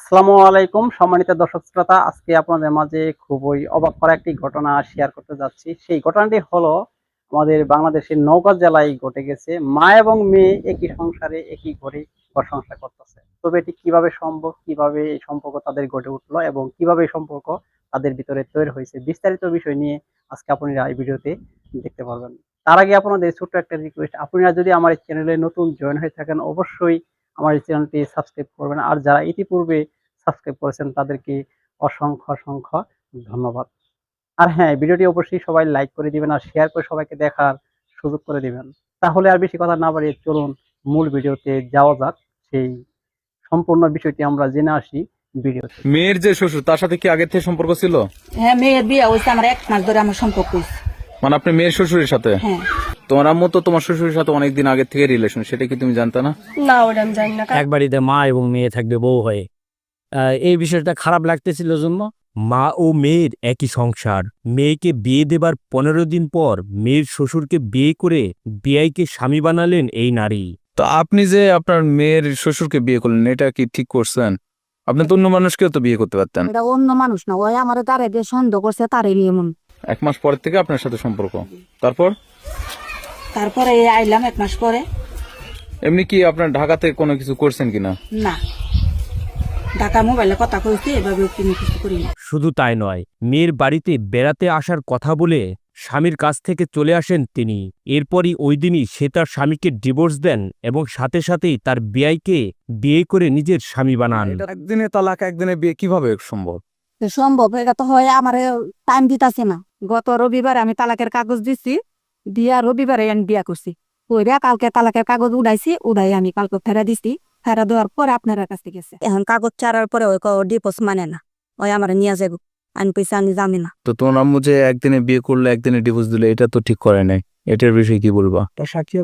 আসসালামু আলাইকুম, সম্মানিত দর্শক শ্রোতা। আজকে আপনাদের মাঝে খুবই অবাক করা একটি ঘটনা শেয়ার করতে যাচ্ছি। সেই ঘটনাটি হলো, আমাদের বাংলাদেশের নওগাঁ জেলায় ঘটে গেছে। মা এবং মেয়ে একই সংসারে একই ঘরে সংসার করতেছে। তবে এটি কীভাবে সম্ভব, কীভাবে এই সম্পর্ক তাদের গড়ে উঠল এবং কীভাবে সম্পর্ক তাদের ভিতরে তৈরি হয়েছে, বিস্তারিত বিষয় নিয়ে আজকে আপনারা এই ভিডিওতে দেখতে পারবেন। তার আগে আপনাদের ছোট্ট একটা রিকোয়েস্ট আপনারা যদি আমার এই চ্যানেলে নতুন জয়েন হয়ে থাকেন, অবশ্যই আমার এই চ্যানেলটি সাবস্ক্রাইব করবেন। আর যারা ইতিপূর্বে সাবস্ক্রাইব করেছেন তাদেরকে অসংখ্য অসংখ্য ধন্যবাদ। আর হ্যাঁ ভিডিওটি অবশ্যই সবাই লাইক করে দিবেন আর শেয়ার করে সবাইকে দেখার সুযোগ করে দিবেন। তাহলে আর বেশি কথা না বাড়িয়ে চলুন মূল ভিডিওতে যাওয়া যাক। সেই সম্পূর্ণ বিষয়টি আমরা জেনে আসি ভিডিওতে। মেয়ের যে শ্বশুর তার সাথে কি আগের থেকে সম্পর্ক ছিল? হ্যাঁ মেয়ের বিয়ে হয়েছে আমার এক মাস ধরে আমার সম্পর্ক মানে আপনি মেয়ের শ্বশুরের সাথে? হ্যাঁ। তোমার আম্মু তো তোমার শ্বশুরের সাথে অনেকদিন আগের থেকে রিলেশন সেটা কি তুমি জানতে না? না ওটা আমি জানি না। এক বাড়িতে মা এবং মেয়ে থাকবে বউ হয়ে। এই বিষয়টা খারাপ লাগতেছিল জন্য মা ও মেয়ের একই সংসার। মেয়েকে বিয়ে দেবার পনেরো দিন পর মেয়ের শ্বশুরকে বিয়ে করে বিয়াইকে স্বামী বানালেন এই নারী। তো আপনি যে আপনার মেয়ের শ্বশুরকে বিয়ে করলেন এটা কি ঠিক করছেন? আপনি তো অন্য মানুষকেও তো বিয়ে করতে পারতেন। এটা অন্য মানুষ না ওই আমার তারে সন্দেহ করছে তারে মন এক মাস পর থেকে আপনার সাথে সম্পর্ক। তারপর? তারপরে আইলাম এক মাস পরে। এমনি কি আপনার ঢাকাতে কোনো কিছু করছেন কিনা? না। ঢাকা মোবাইলে কথা কইছি এভাবে কিনে কিছু করি না। শুধু তাই নয় মেয়ের বাড়িতে বেড়াতে আসার কথা বলে স্বামীর কাছ থেকে চলে আসেন তিনি। এরপরই ওই দিনই সে তার স্বামীকে ডিভোর্স দেন এবং সাথে সাথেই তার বিয়াইকে বিয়ে করে নিজের স্বামী বানান। একদিনে তালাক একদিনে বিয়ে কীভাবে সম্ভব? সম্ভব এটা তো হয় আমার টাইম দিতাছে না। গত রবিবার আমি তালাকের কাগজ দিছি দিয়া রবিবারে আমি বিয়া করছি। ওইরা কালকে তালাকের কাগজ উড়াইছি উড়াই আমি কালকে ফেরা দিছি। ফেরা দেওয়ার পরে আপনার কাছে গেছে। এখন কাগজ ছাড়ার পরে ওই ডিপোজ মানে না ওই আমার নিয়ে যাব আমি পয়সা আমি জানি না। তো তোমার আম্মু যে একদিনে বিয়ে করলে একদিনে ডিভোর্স দিলে এটা তো ঠিক করে নাই। এটার বিষয়ে কি বলবা? সাক্ষী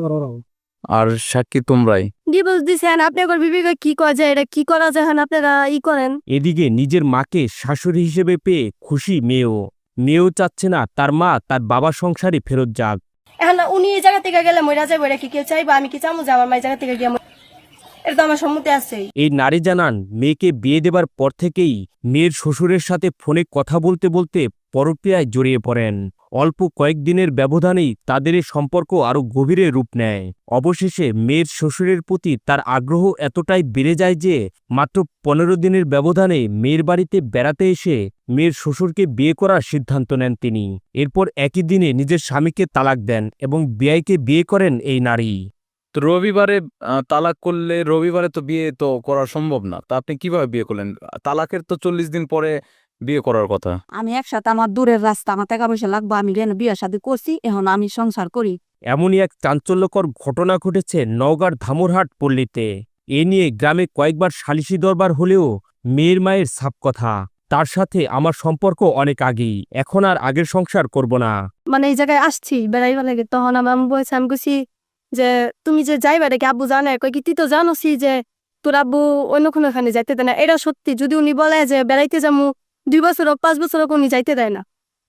আর সাক্ষী তোমরাই? ডিভোর্স দিছেন আপনি একবার বিবেকে কি করা যায় এটা কি করা যায় এখন আপনারা ই করেন? এদিকে নিজের মাকে শাশুড়ি হিসেবে পেয়ে খুশি মেয়েও। মেয়েও চাচ্ছে না তার মা তার বাবার সংসারে ফেরত যাক। এখন উনি এই জায়গা থেকে গেলে মইরা যাব এটা কি কেউ চাইবা? আমি কি চামু যে আমার মা জায়গা থেকে গিয়ে এই নারী জানান, মেয়েকে বিয়ে দেবার পর থেকেই মেয়ের শ্বশুরের সাথে ফোনে কথা বলতে বলতে পরক্রিয়ায় জড়িয়ে পড়েন। অল্প কয়েকদিনের ব্যবধানেই তাদের সম্পর্ক আরও গভীরে রূপ নেয়। অবশেষে মেয়ের শ্বশুরের প্রতি তার আগ্রহ এতটাই বেড়ে যায় যে মাত্র পনেরো দিনের ব্যবধানে মেয়ের বাড়িতে বেড়াতে এসে মেয়ের শ্বশুরকে বিয়ে করার সিদ্ধান্ত নেন তিনি। এরপর একই দিনে নিজের স্বামীকে তালাক দেন এবং বিয়াইকে বিয়ে করেন এই নারী। তো রবিবারে তালাক করলে রবিবারে তো বিয়ে তো করা সম্ভব না। তা আপনি কীভাবে বিয়ে করলেন? তালাকের তো চল্লিশ দিন পরে বিয়ে করার কথা। আমি একসাথে আমার দূরের রাস্তা আমার টাকা পয়সা লাগবে আমি বিয়ে শাদী করছি এখন আমি সংসার করি। এমনই এক চাঞ্চল্যকর ঘটনা ঘটেছে নওগাঁর ধামরহাট পল্লীতে। এ নিয়ে গ্রামে কয়েকবার সালিশি দরবার হলেও মেয়ের মায়ের সাপ কথা। তার সাথে আমার সম্পর্ক অনেক আগেই এখন আর আগের সংসার করব না। মানে এই জায়গায় আসছি বেড়াইবা লাগে তখন আমার আম্মু বলছে আমি যে তুমি যে যাইবা এটা কি আব্বু জানে কই কি তুই তো জানোসি যে তোর আব্বু অন্য কোনো এখানে যাইতে দেয় না। এটা সত্যি, যদি উনি বলে যে বেড়াইতে যাব দুই বছর হোক, পাঁচ বছর হোক উনি যাইতে দেয় না।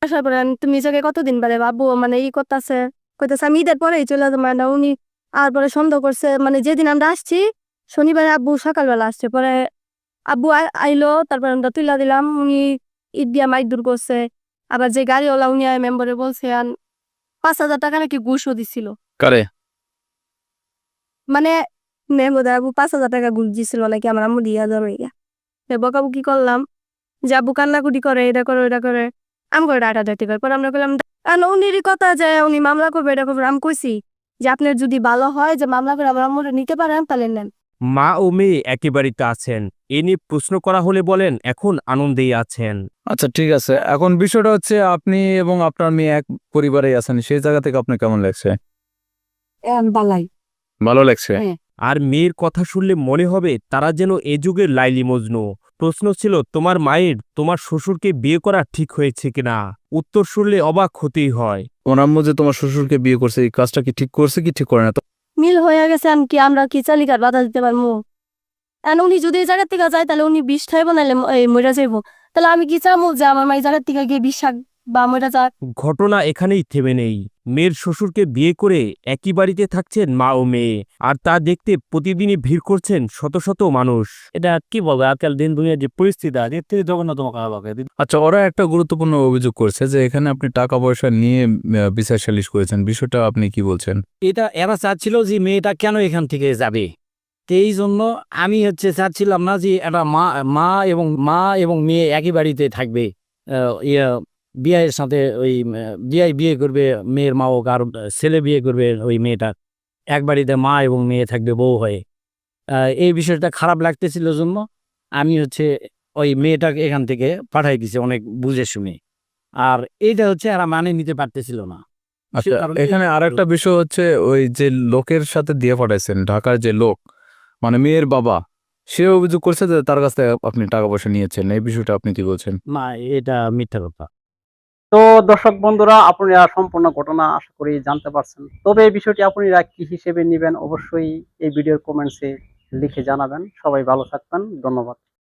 আসার পরে তুমি জায়গায় কতদিন বেড়ে আব্বু মানে ই করতেছে, কইতেছে, আমি ঈদের পরেই চলে যাব। মানে উনি আর পরে সন্দেহ করছে মানে যেদিন আমরা আসছি, শনিবারে আব্বু সকালবেলা আসছে। পরে আব্বু আইলো, তারপরে আমরা তুইলা দিলাম, উনি ঈদ দিয়া মাইক দূর করছে। আবার যে গাড়িওয়ালা উনি মেম্বারে বলছে পাঁচ হাজার টাকা নাকি ঘুষও দিছিল। মানে মেম্বার আবু পাঁচ হাজার টাকা ঘুষ দিছিল নাকি আমার আম্মু দিয়া যাবে বকাবু কি করলাম যে আব্বু কান্নাকুটি করে এটা করে এটা করে আমি করে ডাটা ডাটি করে পরে আমরা করলাম আর উনিরই কথা যে উনি মামলা করবে এটা করবে আমি কইছি যে আপনার যদি ভালো হয় যে মামলা করে আমার আম্মুরে নিতে পারেন তাহলে নেন। মা ও মেয়ে একেবারেতে আছেন এ নিয়ে প্রশ্ন করা হলে বলেন এখন আনন্দেই আছেন। আচ্ছা ঠিক আছে। এখন বিষয়টা হচ্ছে আপনি এবং আপনার মেয়ে এক পরিবারেই আছেন সেই জায়গা থেকে আপনার কেমন লাগছে? বালাই। ভালো লাগছে। হ্যাঁ। আর মেয়ের কথা শুনলে মনে হবে তারা যেন এ যুগের লাইলি মজনু। প্রশ্ন ছিল তোমার মায়ের তোমার শ্বশুরকে বিয়ে করা ঠিক হয়েছে কিনা? উত্তর শুনলে অবাক হতেই হয়। ওনার আম্মু যে তোমার শ্বশুরকে বিয়ে করছে এই কাজটা কি ঠিক করছে কি ঠিক করে না? তো মিল হয়ে গেছে আমি কি আমরা কি চালিকার বাধা দিতে পারব? আর উনি যদি এই জায়গার থেকে যায় তাহলে উনি বিষ খাইব নাহলে মরে যাইব। তাহলে আমি কি চাবো যে আমার মা এই জায়গার থেকে গিয়ে বিষ বা মরে যাক ঘটনা এখানেই থেমে নেই। মেয়ের শ্বশুরকে বিয়ে করে একই বাড়িতে থাকছেন মা ও মেয়ে আর তা দেখতে প্রতিদিনই ভিড় করছেন শত শত মানুষ। এটা কি বলব? আজকাল দিন দুনিয়ার যে পরিস্থিতি আছে এর থেকে জঘন্যতম খারাপ হবে। আচ্ছা ওরা একটা গুরুত্বপূর্ণ অভিযোগ করছে যে এখানে আপনি টাকা পয়সা নিয়ে বিচার সালিশ করেছেন। বিষয়টা আপনি কি বলছেন? এটা এরা চাচ্ছিল যে মেয়েটা কেন এখান থেকে যাবে? এই জন্য আমি হচ্ছে চাচ্ছিলাম না যে একটা মা মা এবং মা এবং মেয়ে একই বাড়িতে থাকবে আহ, ইয়ে বিয়ের সাথে ওই বিয়ে বিয়ে করবে মেয়ের মা হোক আর ছেলে বিয়ে করবে ওই মেয়েটার এক বাড়িতে মা এবং মেয়ে থাকবে বউ হয়ে। এই বিষয়টা খারাপ লাগতেছিল জন্য আমি হচ্ছে ওই মেয়েটাকে এখান থেকে পাঠাই দিছি অনেক বুঝে শুনে। আর এইটা হচ্ছে এরা মানে নিতে পারতেছিল না। আচ্ছা এখানে আর একটা বিষয় হচ্ছে ওই যে লোকের সাথে দিয়ে পাঠাইছেন ঢাকার যে লোক মানে মেয়ের বাবা সে অভিযোগ করছে যে তার কাছ থেকে আপনি টাকা পয়সা নিয়েছেন। এই বিষয়টা আপনি কি বলছেন? না এটা মিথ্যা কথা। তো দর্শক বন্ধুরা আপনারা সম্পূর্ণ ঘটনা আশা করি জানতে পারছেন। তবে এই বিষয়টি আপনারা কি হিসেবে নেবেন অবশ্যই এই ভিডিওর কমেন্টসে লিখে জানাবেন। সবাই ভালো থাকবেন। ধন্যবাদ।